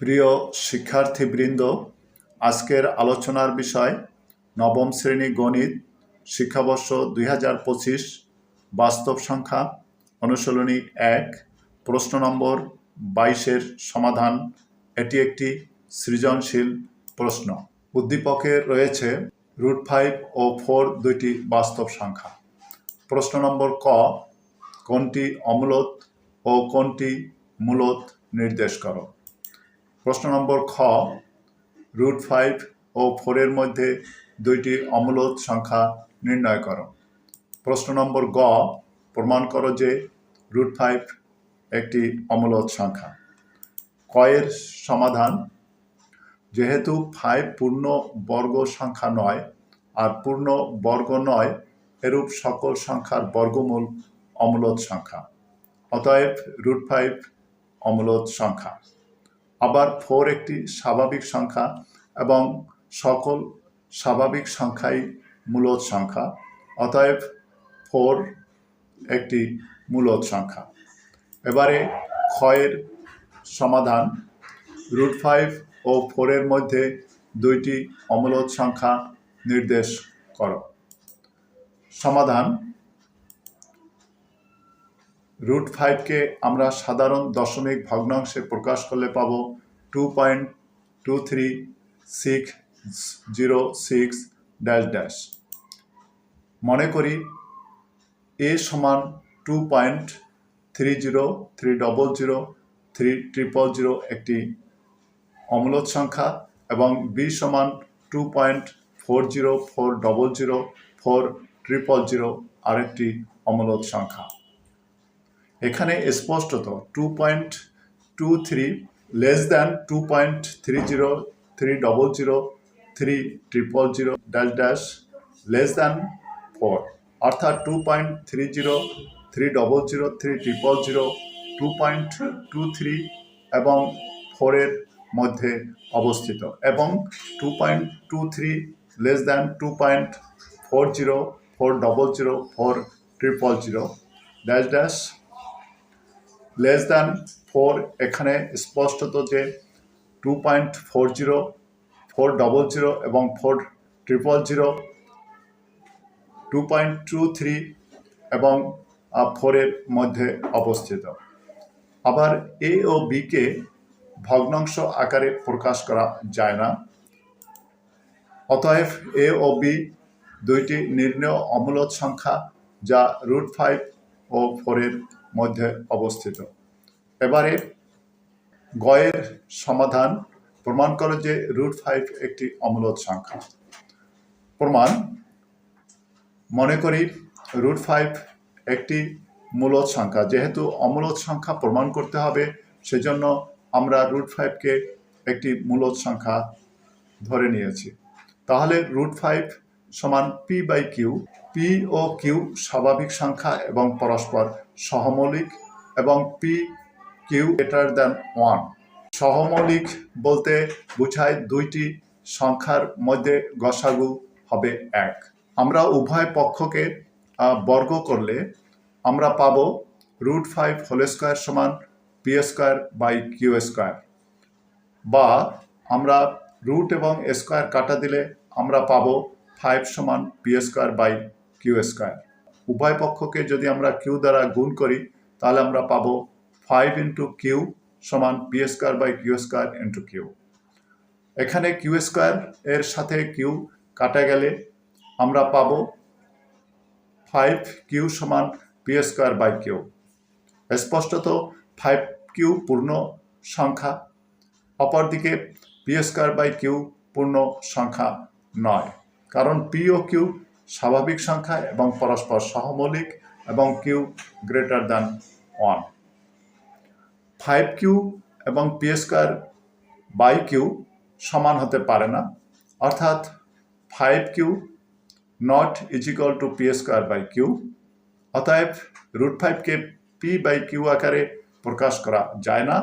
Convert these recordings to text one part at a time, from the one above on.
প্রিয় শিক্ষার্থীবৃন্দ, আজকের আলোচনার বিষয় নবম শ্রেণি গণিত, শিক্ষাবর্ষ দুই হাজার পঁচিশ, বাস্তব সংখ্যা, অনুশীলনী এক, প্রশ্ন নম্বর বাইশের সমাধান। এটি একটি সৃজনশীল প্রশ্ন। উদ্দীপকে রয়েছে রুট ফাইভ ও ফোর দুইটি বাস্তব সংখ্যা। প্রশ্ন নম্বর ক, কোনটি অমূলত ও কোনটি মূলত নির্দেশ করো? প্রশ্ন নম্বর খ, রুট ফাইভ ও ফোরের মধ্যে দুইটি অমূলত সংখ্যা নির্ণয় করো। প্রশ্ন নম্বর গ, প্রমাণ করো যে রুট ফাইভ একটি অমূলত সংখ্যা। কয়ের সমাধান, যেহেতু ফাইভ পূর্ণ বর্গ সংখ্যা নয় আর পূর্ণ বর্গ নয়, এরূপ সকল সংখ্যার বর্গমূল অমূলত সংখ্যা। অতএব রুট ফাইভ অমূলত সংখ্যা। আবার ফোর একটি স্বাভাবিক সংখ্যা এবং সকল স্বাভাবিক সংখ্যাই মূলত সংখ্যা, অতএব ফোর একটি মূলত সংখ্যা। এবারে ক্ষয়ের সমাধান, রুট ফাইভ ও ফোরের মধ্যে দুইটি অমূলত সংখ্যা নির্দেশ করো। সমাধান রুট ফাইভকে আমরা সাধারণ দশমিক ভগ্নাংশে প্রকাশ করলে পাব two point two three six zero six dash dash. মনে করি এ সমান two point three zero three double zero three triple zero একটি অমূলত সংখ্যা এবং বি সমান two point four zero four double zero four triple zero আরেকটি অমূলত সংখ্যা। এখানে স্পষ্টত two point two three less than two point three zero three double zero three triple zero dash dash less than four অর্থাৎ two point three zero three double zero three triple zero two point two three এবং ফোরের মধ্যে অবস্থিত। এবং two point two three less than two point four zero four double zero four triple zero dash dash less than four এখানে স্পষ্টত যে two point four zero four double zero এবং four triple zero two point two three এবং ফোরের মধ্যে অবস্থিত। আবার এ ও বিকে ভগ্নাংশ আকারে প্রকাশ করা যায় না। অতএব এ ও বি দুইটি নির্ণয় অমূলত সংখ্যা যা রুট ফাইভ ও ফোরের মধ্যে অবস্থিত। এবারে গয়ের সমাধান প্রমাণ করে যে রুট ফাইভ একটি অমূলত সংখ্যা। প্রমাণ, মনে করি রুট ফাইভ একটি মূলত সংখ্যা। যেহেতু অমূলত সংখ্যা প্রমাণ করতে হবে, সেজন্য আমরা রুট ফাইভকে একটি মূলত সংখ্যা ধরে নিয়েছি। তাহলে রুট ফাইভ সমান পি বাই কিউ পি ও কিউ স্বাভাবিক সংখ্যা এবং পরস্পর সহমৌলিক এবং P Q greater than one সহমৌলিক বলতে বোঝায় দুইটি সংখ্যার মধ্যে গসাগু হবে এক। আমরা উভয় পক্ষকে বর্গ করলে আমরা পাব রুট ফাইভ হোল স্কোয়ার সমান P square by Q square বা আমরা রুট এবং স্কোয়ার কাটা দিলে আমরা পাবো ফাইভ সমান P square by Q square উভয় পক্ষকে যদি আমরা কিউ দ্বারা গুণ করি, তাহলে আমরা পাবো ফাইভ ইন্টু কিউ সমান P square by Q square into Q এখানে কিউ স্কোয়ার এর সাথে কিউ কাটা গেলে আমরা পাবো ফাইভ কিউ সমান পি স্কোয়ার বাই কিউ স্পষ্টত ফাইভ কিউ পূর্ণ সংখ্যা, অপরদিকে পি স্কোয়ার বাই কিউ পূর্ণ সংখ্যা নয়। কারণ পি ও কিউ স্বাভাবিক সংখ্যা এবং পরস্পর সহমৌলিক এবং Q greater than one five Q এবং পি স্কোয়ার বাই কিউ সমান হতে পারে না। অর্থাৎ five Q not equal to P square by Q. অতএব রুট ফাইভকে পি বাই কিউ আকারে প্রকাশ করা যায় না।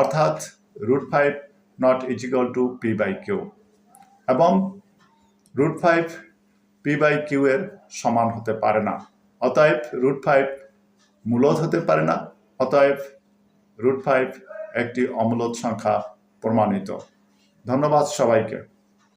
অর্থাৎ root five not equal to P by Q. এবং root five P by Q এর সমান হতে পারে না। অতএব রুট ফাইভ মূলত হতে পারে না। অতএব রুট ফাইভ একটি অমূলত সংখ্যা প্রমাণিত। ধন্যবাদ সবাইকে।